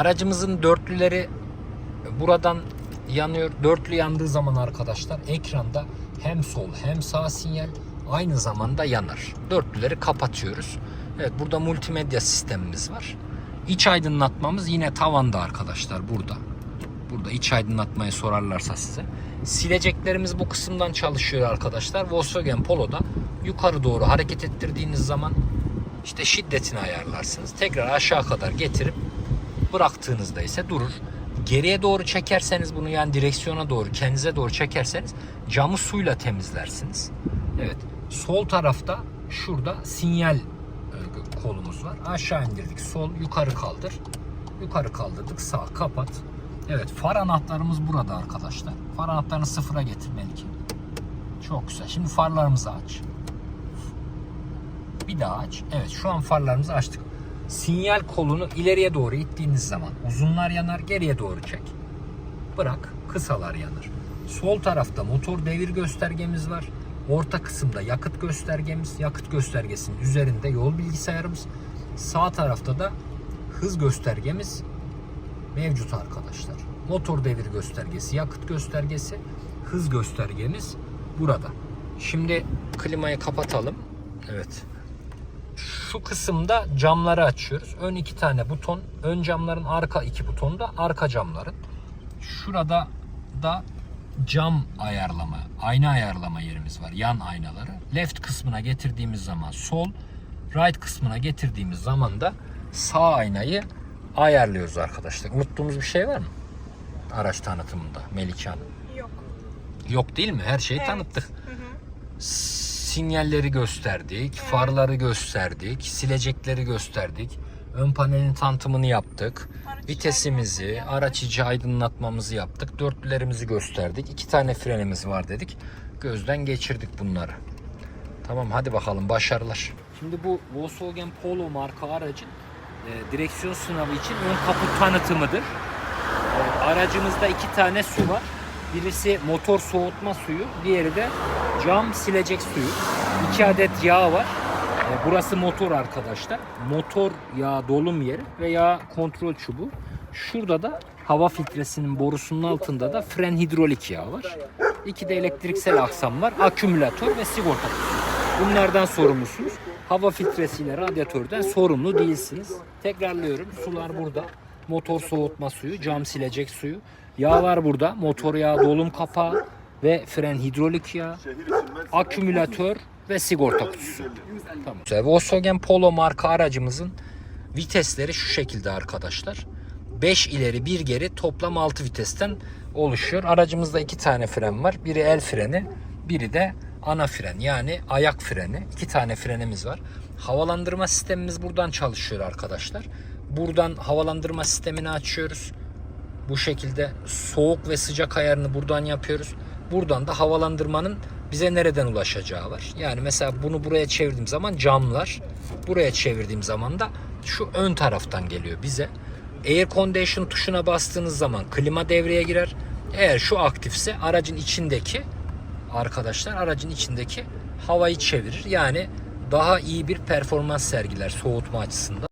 Aracımızın dörtlüleri buradan yanıyor. Dörtlü yandığı zaman arkadaşlar ekranda hem sol hem sağ sinyal aynı zamanda yanar. Dörtlüleri kapatıyoruz. Evet burada multimedya sistemimiz var. İç aydınlatmamız yine tavanda arkadaşlar burada. Burada iç aydınlatmayı sorarlarsa size. Sileceklerimiz bu kısımdan çalışıyor arkadaşlar. Volkswagen Polo'da yukarı doğru hareket ettirdiğiniz zaman işte şiddetini ayarlarsınız. Tekrar aşağı kadar getirip bıraktığınızda ise durur. Geriye doğru çekerseniz bunu yani direksiyona doğru kendinize doğru çekerseniz camı suyla temizlersiniz. Evet. Sol tarafta şurada sinyal e, kolumuz var. Aşağı indirdik. Sol yukarı kaldır. Yukarı kaldırdık. Sağ kapat. Evet far anahtarımız burada arkadaşlar. Far anahtarını sıfıra getir Melike. Çok güzel. Şimdi farlarımızı aç. Bir daha aç. Evet şu an farlarımızı açtık. Sinyal kolunu ileriye doğru ittiğiniz zaman uzunlar yanar, geriye doğru çek. Bırak, kısalar yanar. Sol tarafta motor devir göstergemiz var. Orta kısımda yakıt göstergemiz, yakıt göstergesinin üzerinde yol bilgisayarımız. Sağ tarafta da hız göstergemiz mevcut arkadaşlar. Motor devir göstergesi, yakıt göstergesi, hız göstergemiz burada. Şimdi klimayı kapatalım. Evet. Şu kısımda camları açıyoruz. Ön iki tane buton, ön camların arka iki butonu da arka camların. Şurada da cam ayarlama, ayna ayarlama yerimiz var. Yan aynaları. Left kısmına getirdiğimiz zaman sol, right kısmına getirdiğimiz zaman da sağ aynayı ayarlıyoruz arkadaşlar. Unuttuğumuz bir şey var mı? Araç tanıtımında Melike Hanım. Yok. Yok değil mi? Her şeyi Evet. tanıttık. Hı hı. Sinyalleri gösterdik, farları gösterdik, silecekleri gösterdik. Ön panelin tanıtımını yaptık. Araç Vitesimizi, araç içi aydınlatmamızı yaptık. Dörtlülerimizi gösterdik. İki tane frenimiz var dedik. Gözden geçirdik bunları. Tamam hadi bakalım başarılar. Şimdi bu Volkswagen Polo marka aracın e, direksiyon sınavı için ön kaput tanıtımıdır. E, aracımızda iki tane su var. Birisi motor soğutma suyu, diğeri de cam silecek suyu. İki adet yağ var. E, burası motor arkadaşlar. Motor yağ dolum yeri ve yağ kontrol çubuğu. Şurada da hava filtresinin borusunun altında da fren hidrolik yağı var. İki de elektriksel aksam var. Akümülatör ve sigorta. Bunlardan sorumlusunuz. Hava filtresiyle radyatörden sorumlu değilsiniz. Tekrarlıyorum. Sular burada. Motor soğutma suyu, cam silecek suyu. Yağlar burada. Motor yağı, dolum kapağı ve fren hidrolik yağı, akümülatör ve sigorta kutusu. Tamam. Volkswagen Polo marka aracımızın vitesleri şu şekilde arkadaşlar. 5 ileri 1 geri toplam 6 vitesten oluşuyor. Aracımızda iki tane fren var. Biri el freni, biri de ana fren yani ayak freni. İki tane frenimiz var. Havalandırma sistemimiz buradan çalışıyor arkadaşlar. Buradan havalandırma sistemini açıyoruz. Bu şekilde soğuk ve sıcak ayarını buradan yapıyoruz. Buradan da havalandırmanın bize nereden ulaşacağı var. Yani mesela bunu buraya çevirdiğim zaman camlar, buraya çevirdiğim zaman da şu ön taraftan geliyor bize. Air condition tuşuna bastığınız zaman klima devreye girer. Eğer şu aktifse aracın içindeki arkadaşlar aracın içindeki havayı çevirir. Yani daha iyi bir performans sergiler soğutma açısından.